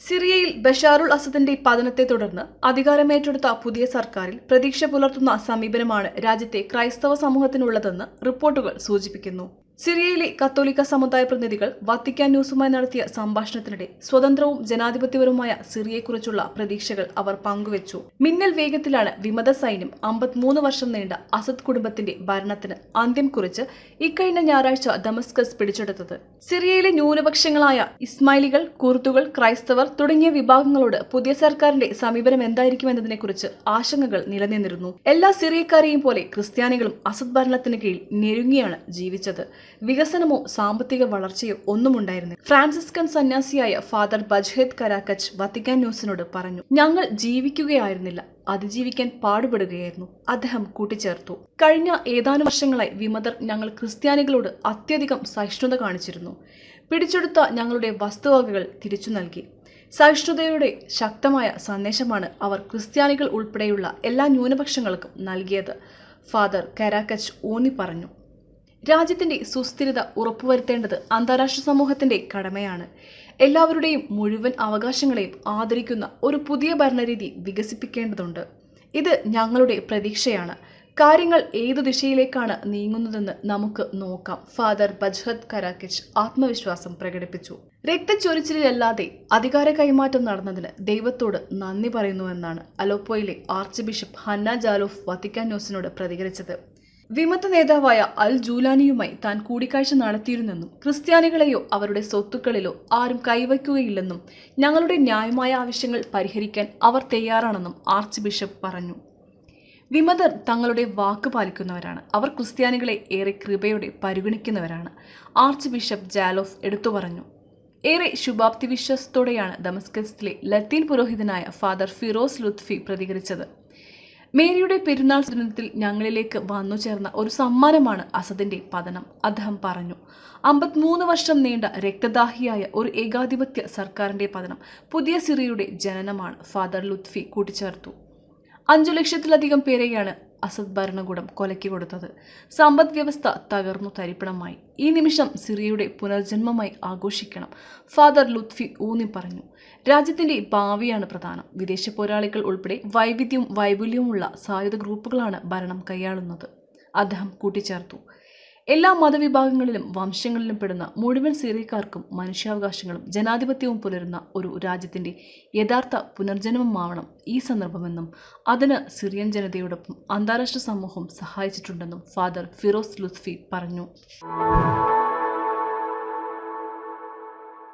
സിറിയയിൽ ബഷാറുൽ അസദിന്റെ പതനത്തെ തുടർന്ന് അധികാരമേറ്റെടുത്ത പുതിയ സർക്കാരിൽ പ്രതീക്ഷ പുലർത്തുന്ന സമീപനമാണ് രാജ്യത്തെ ക്രൈസ്തവ സമൂഹത്തിനുള്ളതെന്ന് റിപ്പോർട്ടുകൾ സൂചിപ്പിക്കുന്നു. സിറിയയിലെ കത്തോലിക്ക സമുദായ പ്രതിനിധികൾ വത്തിക്കാൻ ന്യൂസുമായി നടത്തിയ സംഭാഷണത്തിനിടെ സ്വതന്ത്രവും ജനാധിപത്യപരവുമായ സിറിയയെക്കുറിച്ചുള്ള പ്രതീക്ഷകൾ അവർ പങ്കുവച്ചു. മിന്നൽ വേഗത്തിലാണ് വിമത സൈന്യം അമ്പത്തിമൂന്ന് വർഷം നീണ്ട അസദ് കുടുംബത്തിന്റെ ഭരണത്തിന് അന്ത്യം കുറിച്ച് ഇക്കഴിഞ്ഞ ഞായറാഴ്ച ദമസ്കസ് പിടിച്ചെടുത്തത്. സിറിയയിലെ ന്യൂനപക്ഷങ്ങളായ ഇസ്മായിലികൾ കുർത്തുകൾ ക്രൈസ്തവർ തുടങ്ങിയ വിഭാഗങ്ങളോട് പുതിയ സർക്കാരിന്റെ സമീപനം എന്തായിരിക്കുമെന്നതിനെക്കുറിച്ച് ആശങ്കകൾ നിലനിന്നിരുന്നു. എല്ലാ സിറിയക്കാരെയും പോലെ ക്രിസ്ത്യാനികളും അസദ് ഭരണത്തിന് കീഴിൽ ഞെരുങ്ങിയാണ് ജീവിച്ചത്. വികസനമോ സാമ്പത്തിക വളർച്ചയോ ഒന്നുമുണ്ടായിരുന്നില്ല. ഫ്രാൻസിസ്കൻ സന്യാസിയായ ഫാദർ ബജ്ഹേദ് കരാക്കച്ച് വത്തിക്കാൻ ന്യൂസിനോട് പറഞ്ഞു ഞങ്ങൾ ജീവിക്കുകയായിരുന്നില്ല അതിജീവിക്കാൻ പാടുപെടുകയായിരുന്നു. അദ്ദേഹം കൂട്ടിച്ചേർത്തു. കഴിഞ്ഞ ഏതാനും വർഷങ്ങളായി വിമതർ ഞങ്ങൾ ക്രിസ്ത്യാനികളോട് അത്യധികം സഹിഷ്ണുത കാണിച്ചിരുന്നു. പിടിച്ചെടുത്ത ഞങ്ങളുടെ വസ്തുവകകൾ തിരിച്ചു നൽകി. സഹിഷ്ണുതയുടെ ശക്തമായ സന്ദേശമാണ് അവർ ക്രിസ്ത്യാനികൾ ഉൾപ്പെടെയുള്ള എല്ലാ ന്യൂനപക്ഷങ്ങൾക്കും നൽകിയത് ഫാദർ കരാക്കച്ച് ഊന്നി പറഞ്ഞു. രാജ്യത്തിന്റെ സുസ്ഥിരത ഉറപ്പുവരുത്തേണ്ടത് അന്താരാഷ്ട്ര സമൂഹത്തിന്റെ കടമയാണ്. എല്ലാവരുടെയും മുഴുവൻ അവകാശങ്ങളെയും ആദരിക്കുന്ന ഒരു പുതിയ ഭരണരീതി വികസിപ്പിക്കേണ്ടതുണ്ട്. ഇത് ഞങ്ങളുടെ പ്രതീക്ഷയാണ്. കാര്യങ്ങൾ ഏതു ദിശയിലേക്കാണ് നീങ്ങുന്നതെന്ന് നമുക്ക് നോക്കാം. ഫാദർ ബജ്ഹത് കരാക്കിച്ച് ആത്മവിശ്വാസം പ്രകടിപ്പിച്ചു. രക്തച്ചൊരിച്ചിലല്ലാതെ അധികാര കൈമാറ്റം നടന്നതിന് ദൈവത്തോട് നന്ദി പറയുന്നുവെന്നാണ് അലോപ്പോയിലെ archbishop Hanna Jallouf Vatican ന്യൂസിനോട് പ്രതികരിച്ചത്. വിമത നേതാവായ അൽ ജൂലാനിയുമായി താൻ കൂടിക്കാഴ്ച നടത്തിയിരുന്നെന്നും ക്രിസ്ത്യാനികളെയോ അവരുടെ സ്വത്തുക്കളിലോ ആരും കൈവയ്ക്കുകയില്ലെന്നും ഞങ്ങളുടെ ന്യായമായ ആവശ്യങ്ങൾ പരിഹരിക്കാൻ അവർ തയ്യാറാണെന്നും ആർച്ച് ബിഷപ്പ് പറഞ്ഞു. വിമതർ തങ്ങളുടെ വാക്ക് പാലിക്കുന്നവരാണ്. അവർ ക്രിസ്ത്യാനികളെ ഏറെ കൃപയോടെ പരിഗണിക്കുന്നവരാണ്. ആർച്ച് ബിഷപ്പ് ജാലോഫ് എടുത്തു പറഞ്ഞു. ഏറെ ശുഭാപ്തി വിശ്വാസത്തോടെയാണ് ദമസ്കസിലെ ലത്തീൻ പുരോഹിതനായ ഫാദർ ഫിറോസ് ലുത്ഫി പ്രതികരിച്ചത്. മേരിയുടെ പെരുന്നാൾ ദിനത്തിൽ ഞങ്ങളിലേക്ക് വന്നു ചേർന്ന ഒരു സമ്മാനമാണ് അസദിന്റെ പതനം. അദ്ദേഹം പറഞ്ഞു അമ്പത്തിമൂന്ന് വർഷം നീണ്ട രക്തദാഹിയായ ഒരു ഏകാധിപത്യ സർക്കാരിന്റെ പതനം പുതിയ സിറിയയുടെ ജനനമാണ്. ഫാദർ ലുത്ഫി കൂട്ടിച്ചേർത്തു. അഞ്ചു ലക്ഷത്തിലധികം പേരെയാണ് അസദ് ഭരണകൂടം കൊലയ്ക്ക് കൊടുത്തത്. സമ്പദ് വ്യവസ്ഥ തകർന്നു തരിപ്പണമായി. ഈ നിമിഷം സിറിയയുടെ പുനർജന്മമായി ആഘോഷിക്കണം ഫാദർ ലുത്ഫി ഊന്നി പറഞ്ഞു. രാജ്യത്തിന്റെ ഭാവിയാണ് പ്രധാനം. വിദേശ പോരാളികൾ ഉൾപ്പെടെ വൈവിധ്യവും വൈപുല്യവുമുള്ള സായുധ ഗ്രൂപ്പുകളാണ് ഭരണം കൈയാളുന്നത്. അദ്ദേഹം കൂട്ടിച്ചേർത്തു. എല്ലാ മതവിഭാഗങ്ങളിലും വംശങ്ങളിലും പെടുന്ന മുഴുവൻ സിറിയക്കാർക്കും മനുഷ്യാവകാശങ്ങളും ജനാധിപത്യവും പുലരുന്ന ഒരു രാജ്യത്തിന്റെ യഥാർത്ഥ പുനർജന്മമാവണം ഈ സന്ദർഭമെന്നും അതിന് സിറിയൻ ജനതയോടൊപ്പം അന്താരാഷ്ട്ര സമൂഹം സഹായിച്ചിട്ടുണ്ടെന്നും ഫാദർ ഫിറോസ് ലുത്ഫി പറഞ്ഞു.